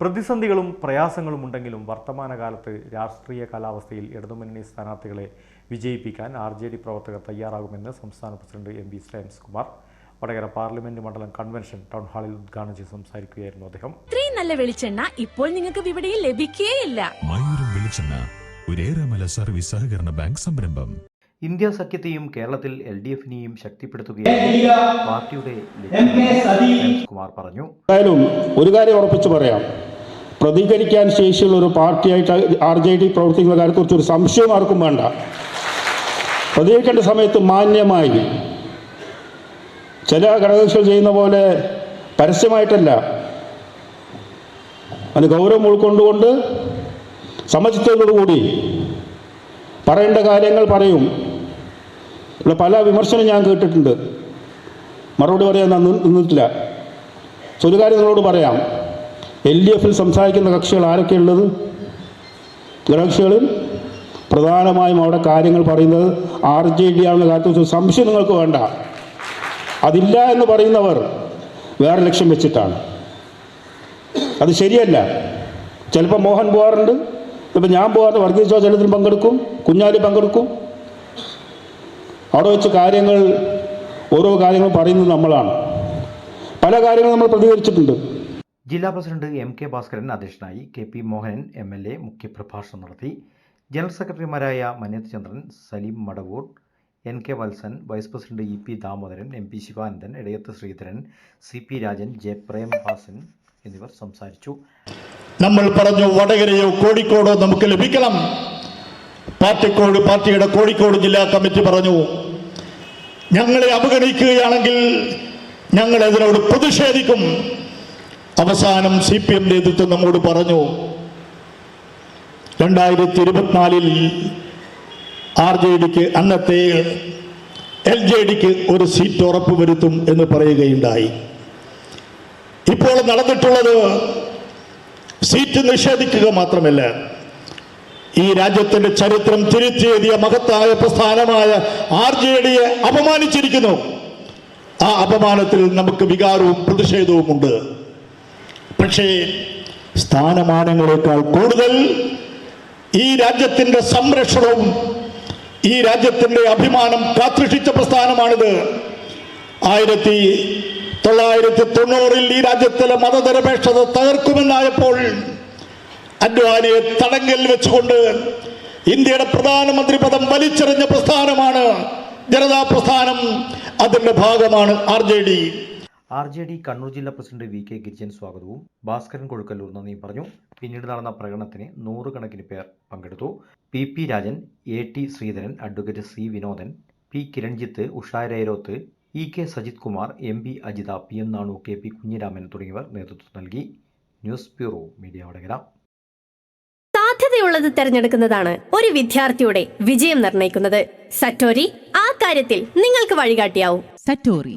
പ്രതിസന്ധികളും പ്രയാസങ്ങളും ഉണ്ടെങ്കിലും വർത്തമാനകാലത്ത് രാഷ്ട്രീയ കാലാവസ്ഥയിൽ ഇടതുമുന്നണി സ്ഥാനാർത്ഥികളെ വിജയിപ്പിക്കാൻ ആർ ജെ ഡി പ്രവർത്തകർ തയ്യാറാകുമെന്ന് സംസ്ഥാന president M V Shreyams Kumar Vadakara parliament മണ്ഡലം കൺവെൻഷൻ ടൗൺ ഹാളിൽ ഉദ്ഘാടനം ചെയ്ത് സംസാരിക്കുകയായിരുന്നു അദ്ദേഹം. ഇത്രയും നല്ല വെളിച്ചെണ്ണ ഇപ്പോൾ നിങ്ങൾക്ക് വിപണിയിൽ ലഭിക്കുകയില്ല മയൂരം വെളിച്ചെണ്ണ ഒരേറെമല സർവീസ് സഹകരണ ബാങ്ക് സംരംഭം. ഇന്ത്യ സഖ്യത്തെയും കേരളത്തിൽ എൽ ഡി എഫിനെയും ശക്തിപ്പെടുത്തുകയും പാർട്ടിയുടെ കുമാർ പറഞ്ഞു. ഒരു കാര്യം ഉറപ്പിച്ചു പറയാം. പ്രതികരിക്കാൻ ശേഷിയുള്ള ഒരു പാർട്ടിയായിട്ട് ആർ ജെ ഡി പ്രവർത്തിക്കുന്ന കാര്യത്തെക്കുറിച്ച് ഒരു സംശയം ആർക്കും വേണ്ട. പ്രതികരിക്കേണ്ട സമയത്ത് മാന്യമായി ചില ഘടകകക്ഷികൾ ചെയ്യുന്ന പോലെ പരസ്യമായിട്ടല്ല. അത് ഗൗരവം ഉൾക്കൊണ്ടുകൊണ്ട് സമചിത്തത്തോടുകൂടി പറയേണ്ട കാര്യങ്ങൾ പറയും. ഇവിടെ പല വിമർശനം ഞാൻ കേട്ടിട്ടുണ്ട്. മറുപടി പറയാൻ നിന്നിട്ടില്ല. ചൊരു കാര്യം പറയാം. എൽ ഡി എഫിൽ സംസാരിക്കുന്ന കക്ഷികൾ ആരൊക്കെയുള്ളത് ഘടകകക്ഷികളിൽ പ്രധാനമായും അവിടെ കാര്യങ്ങൾ പറയുന്നത് ആർ ജെ ഡി ആണെന്ന കാര്യത്തിൽ സംശയം നിങ്ങൾക്ക് വേണ്ട. അതില്ല എന്ന് പറയുന്നവർ വേറെ ലക്ഷ്യം വെച്ചിട്ടാണ്. അത് ശരിയല്ല. ചിലപ്പോൾ മോഹൻ പോകാറുണ്ട് ഇപ്പം ഞാൻ പോകാറുണ്ട് വർഗീസ് ജോർജ് പങ്കെടുക്കും കുഞ്ഞാലി പങ്കെടുക്കും. അവിടെ വെച്ച് കാര്യങ്ങൾ ഓരോ കാര്യങ്ങളും പറയുന്നത് നമ്മളാണ്. പല കാര്യങ്ങളും നമ്മൾ പ്രതികരിച്ചിട്ടുണ്ട്. ജില്ലാ പ്രസിഡന്റ് എം കെ ഭാസ്കരൻ അധ്യക്ഷനായി K P Mohanan M L A മുഖ്യപ്രഭാഷണം നടത്തി. ജനറൽ സെക്രട്ടറിമാരായ മനേത് Chandran Saleem Madavoor N K Valsan vice president E P Damodaran M P Sivanandan Idayath Sreedharan C P Rajan J Premhasan എന്നിവർ സംസാരിച്ചു. നമ്മൾ പറഞ്ഞു വടകരയോ കോഴിക്കോടോ നമുക്ക് ലഭിക്കണം. പാർട്ടിക്കോട് പാർട്ടിയുടെ കോഴിക്കോട് ജില്ലാ കമ്മിറ്റി പറഞ്ഞു ഞങ്ങളെ അവഗണിക്കുകയാണെങ്കിൽ ഞങ്ങൾ അതിനോട് പ്രതിഷേധിക്കും. അവസാനം സി പി എം നേതൃത്വം നമ്മോട് പറഞ്ഞു രണ്ടായിരത്തി ഇരുപത്തിനാലിൽ ആർ ജെ ഡിക്ക് അന്നത്തെ എൽ ജെ ഡിക്ക് ഒരു സീറ്റ് ഉറപ്പ് വരുത്തും എന്ന് പറയുകയുണ്ടായി. ഇപ്പോൾ നടന്നിട്ടുള്ളത് സീറ്റ് നിഷേധിക്കുക മാത്രമല്ല ഈ രാജ്യത്തിന്റെ ചരിത്രം തിരുത്തിയെഴുതിയ മഹത്തായ പ്രസ്ഥാനമായ ആർ ജെ ഡിയെ അപമാനിച്ചിരിക്കുന്നു. ആ അപമാനത്തിൽ നമുക്ക് വികാരവും പ്രതിഷേധവുമുണ്ട്. പക്ഷേ സ്ഥാനമാനങ്ങളെക്കാൾ കൂടുതൽ ഈ രാജ്യത്തിന്റെ സംരക്ഷണവും ഈ രാജ്യത്തിന്റെ അഭിമാനം കാത്തുരക്ഷിച്ച പ്രസ്ഥാനമാണിത്. ആയിരത്തി തൊള്ളായിരത്തി തൊണ്ണൂറിൽ ഈ രാജ്യത്തിലെ മതനിരപേക്ഷത തകർക്കുമെന്നായപ്പോൾ അദ്വാനിയെ തടങ്കൽ വെച്ചുകൊണ്ട് ഇന്ത്യയുടെ പ്രധാനമന്ത്രി പദം വലിച്ചെറിഞ്ഞ പ്രസ്ഥാനമാണ് ജനതാ പ്രസ്ഥാനം. അതിന്റെ ഭാഗമാണ് R J D. R J D Kannur ജില്ലാ പ്രസിഡന്റ് വി കെ ഗിരിജൻ സ്വാഗതവും. ഭാസ്കരൻ കൊഴുക്കല്ലൂർ നന്ദിയും പറഞ്ഞു. പിന്നീട് നടന്ന പ്രകടനത്തിന് നൂറുകണക്കിന് പേർ പങ്കെടുത്തു. P P Rajan A T Sreedharan advocate C Vinodan P Kiranjith Usha Rairoth E K Sajith Kumar M P Ajitha P M Nanu K P Kunhiraman തുടങ്ങിയവർ നേതൃത്വം നൽകി. News bureau media Vadakara. സാധ്യതയുള്ളത് തിരഞ്ഞെടുക്കുന്നതാണ് ഒരു വിദ്യാർത്ഥിയുടെ വിജയം നിർണയിക്കുന്നത്. സറ്റോരി ആ കാര്യത്തിൽ നിങ്ങൾക്ക് വഴികാട്ടിയാവും. Satori,